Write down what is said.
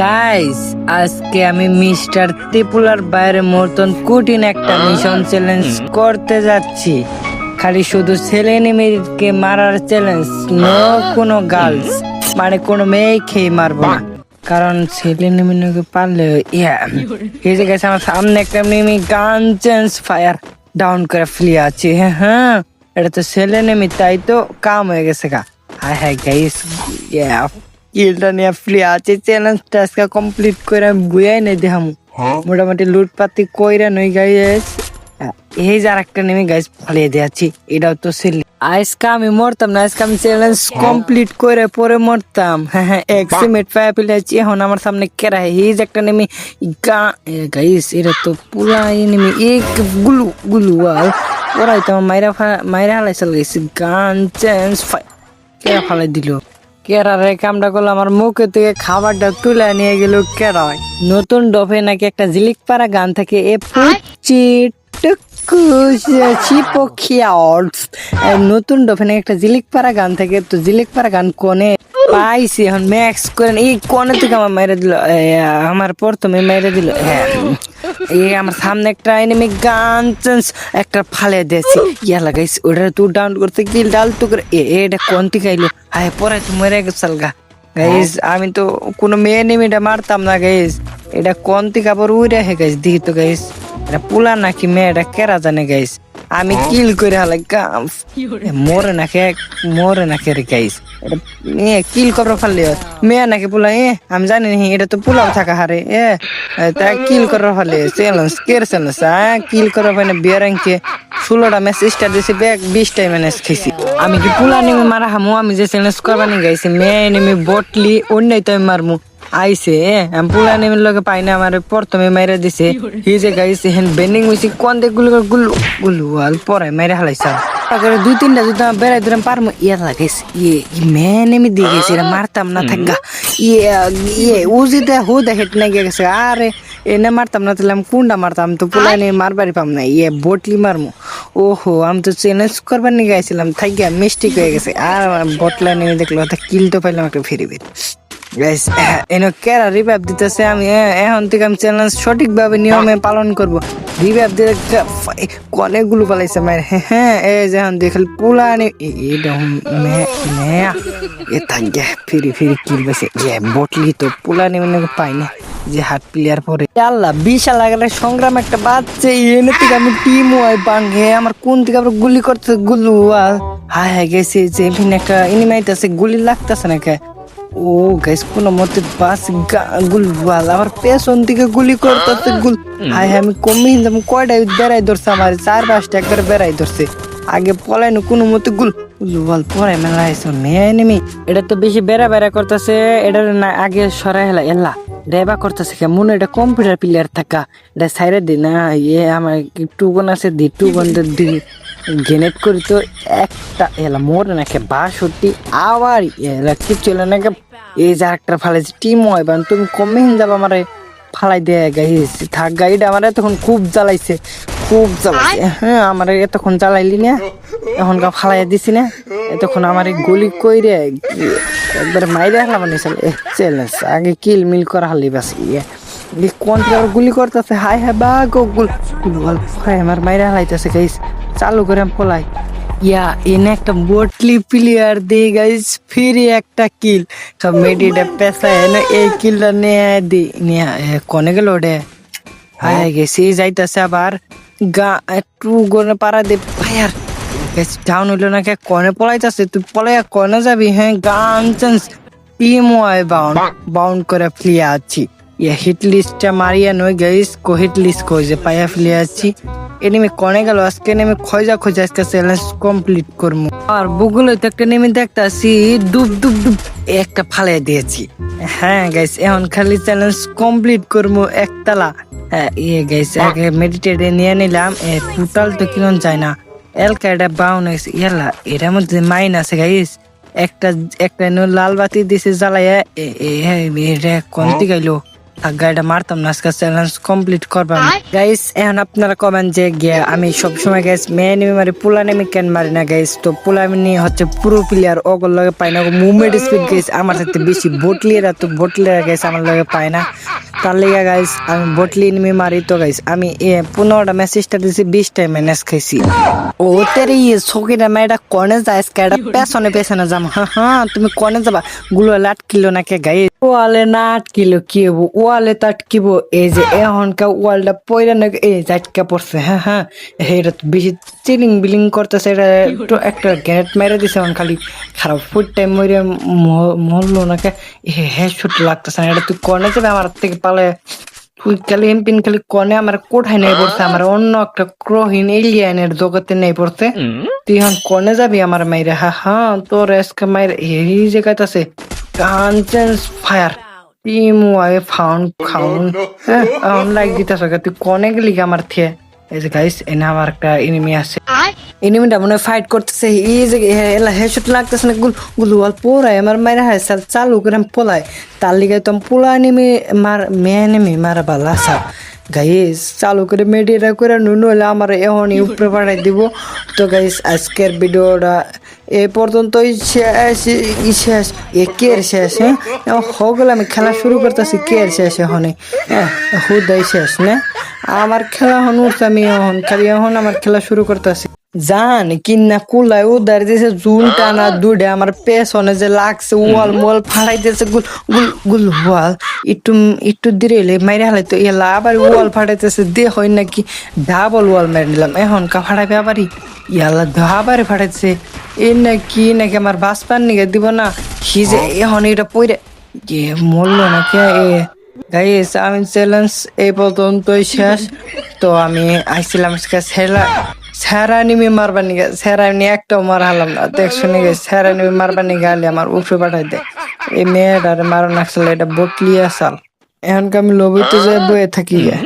Guys আজকে আমি mister ত্রিপুলার বাইরে মতন কঠিন একটা মিশন চ্যালেঞ্জ করতে যাচ্ছি। খালি শুধু ছেলে মেয়েকে মারার চ্যালেঞ্জ নো কোনো গার্লস মানে কোনো মেয়েকেই মারবো না। কারণ ছেলে মেয়েকে পারলে ইয়া এই যে গেছে আমার সামনে একটা মেয়ে গান চেঞ্জ ফায়ার ডাউন করে ফেলে আছে হ্যাঁ হ্যাঁ। এটা তো ছেলে নেমি তাই তো কাম হয়ে গেছে গা। হাই হাই গাইস ইয়া কিলটা নিয়ে ফ্রি আছে চ্যালেঞ্জটা আজকে কমপ্লিট করে আমি বুঝাই নাই দেখাম। মোটামুটি লুটপাতি কইরা নই গাইস। এই যে আরেকটা নেমে গাইস ফালিয়ে দিয়েছি এটাও তো সেল আজকে আমি মরতাম না আজকে আমি চ্যালেঞ্জ কমপ্লিট করে পরে মরতাম। হ্যাঁ হ্যাঁ এক্সিমেট পায়ে ফেলেছি এখন আমার সামনে কেরা যে একটা নেমে গা গাইস এটা তো পুরা নেমে এক গুলু গুলু আর ওরাই তো মাইরা মাইরা হালাইছিল গেছি গান চেঞ্জ কেরা ফালাই দিল? কেরা এই কামটা করল আমার মুখে থেকে খাবারটা তুলে নিয়ে গেল কেরাই নতুন ডোফে নাকি একটা জিলিক পাড়া গান থেকে এ নতুন ডোফে নাকি একটা জিলিক পাড়া গান থেকে তো জিলিক পাড়া গান কোনে? পাইছি এখন ম্যাক্স করেন। এই কোনে থেকে আমার মেরে দিল আমার প্রথমে মেরে দিল। হ্যাঁ। এই আমার সামনে একটা এনিমি গান চান্স, একটা ফালে দিয়েছি। ইয়া লাগাইছি ওটা তুই ডাউন করতে গিয়ে ডাল তো করে, এ এটা কোন থেকে আইলো? হায় পরে তুই মরে গেছাল গা গাইস আমি তো কোনো মেয়ে নেমিটা মারতাম না গাইস এটা কোন থেকে আবার উড়ে হে গাইস দেখি তো গাইস এটা পুলা নাকি মেয়েটা কেরা জানে গাইস আমি কিল করে গাম মরে নাকি মরে নাকি রে গাইস এটা কিল করার ফালে মেয়ে নাকি পুলা এ আমি জানি না এটা তো পুলাও থাকা হারে এ তা কিল করার ফালে চ্যালেঞ্জ কের চ্যালেঞ্জ হ্যাঁ? কিল করার ফালে বিয়ারাঙ্কে ষোলোটা ম্যাচ স্টার্ট দিয়েছি ব্যাগ বিশটাই ম্যানেজ খেয়েছি। আমি কি পুলা নেমে মারা হামু? আমি যে চ্যালেঞ্জ করবা নি গাইছি মেয়ে নেমে বটলি অন্যই তো আমি মারমু। আইছে এ, আমি পুলা নেমে লগে পাই না আমার প্রথমে মাইরা দিছে। হি যে গাইছে হেন বেন্ডিং হইছে কোন দিকগুলো গুলো গুলো আল পরে মাইরা হালাইছে। তারপরে দুই তিনটা যদি বেড়াই দিলাম পারমু ইয়ে লাগাইছে ইয়ে মেয়ে নেমে দিয়ে গেছে এটা মারতাম না থাকা ইয়ে ইয়ে ও যদি হো দেখে না গিয়ে গেছে। আরে এনে মারতাম না তাহলে আমি কোনটা মারতাম তো পুলাই নিয়ে মারবারই পাম না ইয়ে বটলি মারমু। ওহো আমি তো চ্যালেঞ্জ করবার নিয়ে গাইছিলাম থাকিয়া মিস্টেক হয়ে গেছে। আর বটলা নিয়ে দেখল কিল তো পাইলাম একটা ফিরে বের গাইস এনে কেরা রিভাইভ দিতেছে আমি এখন থেকে আমি চ্যালেঞ্জ সঠিকভাবে নিয়মে পালন করব। রিভাইভ দিতে অনেকগুলো পালাইছে মায়ের। হ্যাঁ এই যে এখন দেখল এটা মে এ থাকে ফিরি ফিরি কিল বেছে এ বটলি তো পুলানি মানে পাই না যে হাট প্লেয়ার পরে। আল্লাহ, বিশাল লাগালে সংগ্রাম একটা বাচ্চা, এনে থেকে আমি টিম ওয়াই বাঙ্গে আমার কোন থেকে আবার গুলি করতে গুলু হায় হায় গেছে যে একটা ইনিমাইট আছে গুলি লাগতেছে না কে ও গাইস কোন মতে বাস গুল ওয়াল আমার পেছন দিকে গুলি করতেছে গুল। হাই আমি কমে হিন্দাম কয়টা বেড়াই ধরছে আমার? চার পাঁচটা একবার বেড়াই ধরছে। আগে পলাইনো কোনো মতে গুল ওয়াল পরে মেলা আইসো মেয়ে নেমি এটা তো বেশি বেড়া বেড়া করতেছে, এটা না আগে সরাই হেলা, এলা। রেবা করতেছে কে? মনে এটা কম্পিউটার প্লেয়ার থাকা। এটা সাইডে দি না ইয়ে আমার টুগন আছে, দি টুগন দি গেনেট করি তো একটা, এলা মোর নাকি বাষট্টি, আবার এলা কি চলে নাকি এই যে আরেকটা ফালাইছে টিম হয় বান তুমি কমে যাবা আমারে ফালাই দে গাইস থাক গাইড আমার এতক্ষণ খুব জ্বালাইছে খুব জ্বালাইছে। হ্যাঁ আমার এতক্ষণ জ্বালাইলি না। এখন গা ফালাই দিছি না। এতক্ষণ আমার এই গুলি কইরে একবার মাইরে হালাম নিছিল চ্যালেঞ্জ আগে কিল মিল করা হালি বাস ইয়ে এই কোন আর গুলি করতেছে। হাই হাই বা গুল আমার মাইরে হালাইতেছে গাইস চালু করে পলাই। ইয়া, এনে একটা বটলি প্লেয়ার দিয়ে গাইস ফিরে একটা কিল সব মেডিটা পেশা এনে এই কিলটা নিয়ে দি, নিয়ে কনে গেল ওটা? হায়, গেছি, যাইতেছে আবার। গা, একটু গনে পাড়া দে ফায়ার ডাউন হইল না কনে পলাইতেছে। তুই পলাই কনে যাবি হ্যাঁ গান চান্স। টিম ওয়াই বাউন্ড বাউন্ড করে ফ্লিয়া আছি। ইয়া হিট লিস্টটা মারিয়া নই গাইস কো হিট লিস্ট কই যে পাইয়া ফ্লিয়া আছি। এনিমি কনে গেল, আজকে নেমে খোঁজা খোঁজা, আজকে চ্যালেঞ্জ কমপ্লিট করব আর বুগুলো তো একটা নেমে দেখতাছি ডুব ডুব ডুব একটা ফালাই দিয়েছি। হ্যাঁ গাইস এখন খালি চ্যালেঞ্জ কমপ্লিট করব একতলা। হ্যাঁ ইয়ে গাইস আগে মেডিটেটে নিয়ে নিলাম, এ টোটাল তো কিরণ যায় না। এলকা এটা বাউন হয়েছে ইয়ালা এটার মধ্যে মাইন আছে গাইস একটা একটা লাল বাতি দিছে জ্বালাইয়া এটা কোন দিকে গাড়িটা মারতাম না আজকে চ্যালেঞ্জ কমপ্লিট করবাম গাইস এখন আপনারা কবেন যে গিয়ে আমি সব সময় গাইস মেয়ে নেমে মারি পোলা নেমে কেন মারি না গাইস তো পোলা নেমে হচ্ছে পুরো প্লেয়ার ওগর লগে পাই না মুভমেন্ট স্পিড গাইস আমার সাথে বেশি বটলিয়েরা তো বটলিয়েরা গাইস আমার লগে পায় না তার লেগে গাইস, আমি বটলি নেমে মারি তো গাইস, আমি পনেরোটা মেসেজটা দিয়েছি বিশটাই ম্যানেজ খাইছি। ও, তেরে ইয়ে সকিটা মেয়েটা কনে যায় স্কাইটা পেছনে পেছনে যাম। হ্যাঁ হ্যাঁ তুমি কনে যাবা? গুলো আটকিলো নাকি গাই ওয়ালে না আটকিলো, কি হব? ওয়ালে তো আটকিব, এই যে এখনকার ওয়ালটা পয়লা নাকি, এই যে আটকা পড়ছে হ্যাঁ হ্যাঁ এটা তো বেশি চিলিং বিলিং করতেছে এটা একটু একটা গ্যানেট মেরে দিছে এখন খালি খারাপ ফুড টাইম মরে মরলো নাকি। হ্যাঁ ছুট লাগতেছে না এটা তুই কনে যাবে আমার থেকে পালে তুই খালি এমপিন খালি কনে আমার কোঠায় নেই পড়ছে আমার অন্য একটা ক্রোহিন এলিয়ানের জগতে নেই পড়ছে। তুই এখন কনে যাবি আমার মাইরে? হ্যাঁ হ্যাঁ তোর আজকে মাইরে এই জায়গায় আছে কাঞ্চেন্স ফায়ার। টিমু আগে ফাউন্ড খাউন হ্যাঁ লাইক দিতেছ তুই কনে গেলি আমার থিয়ে এই যে গাইস এনে আমার একটা এনিমি আছে। এনিমিটা মনে ফাইট করতেছে। এই যে এলা হেডশট লাগতেছে না গুল গুল ওয়াল পোরাই আমার মাইরা হয় সাল চালু করে তার লিগে তো পোলা এনিমি মার মে এনিমি মারা বালা সা গাইস চালু করে করে নুনু হলে আমার এখনই উপরে পাঠাই দিব। তো গাইস আজকের ভিডিওটা এ পর্যন্তই শেষ শেষ, এ কে এর শেষ হ্যাঁ? হগল আমি খেলা শুরু করতেছি এর শেষ এখন হ্যাঁ? হুদাই শেষ, না? আমার খেলা হন উঠছে, আমি এখন খালি এখন আমার খেলা শুরু করতেছি। জান কিনা কুলাই উদার দিয়েছে জুন টানা দুডে আমার পেছনে যে লাগছে, ওয়াল মোয়াল দিয়েছে গুল গুল গুল ওয়াল। একটু একটু এলে মাইরে হালাই তো, এলা আবার ওয়াল ফাটাইতেছে দে হয় নাকি ডাবল ওয়াল মেরে নিলাম, এখন কা ফাড়াইবে আবারই? ইয়ালা আবারে ফাটাইছে এ নাকি নাকি আমার বাস পান নিকে দিব না? সি যে এখন এটা পইরে। যে মরলো নাকি এ? গাইস আমি চ্যালেঞ্জ এই পর্যন্তই শেষ। তো আমি আইছিলাম আজকে সেরা সেরা নিমি মারবার নিগে সেরা নিয়ে একটাও মার হালাম না। দেখ শুনে গেছে সেরা নিমি মারবার নিগে আলি আমার উপরে পাঠাই দে। এই মেয়েটারে মারো নাকসাল এটা বটলিয়া সাল এখনকে আমি লবিতে যাই বয়ে থাকি গে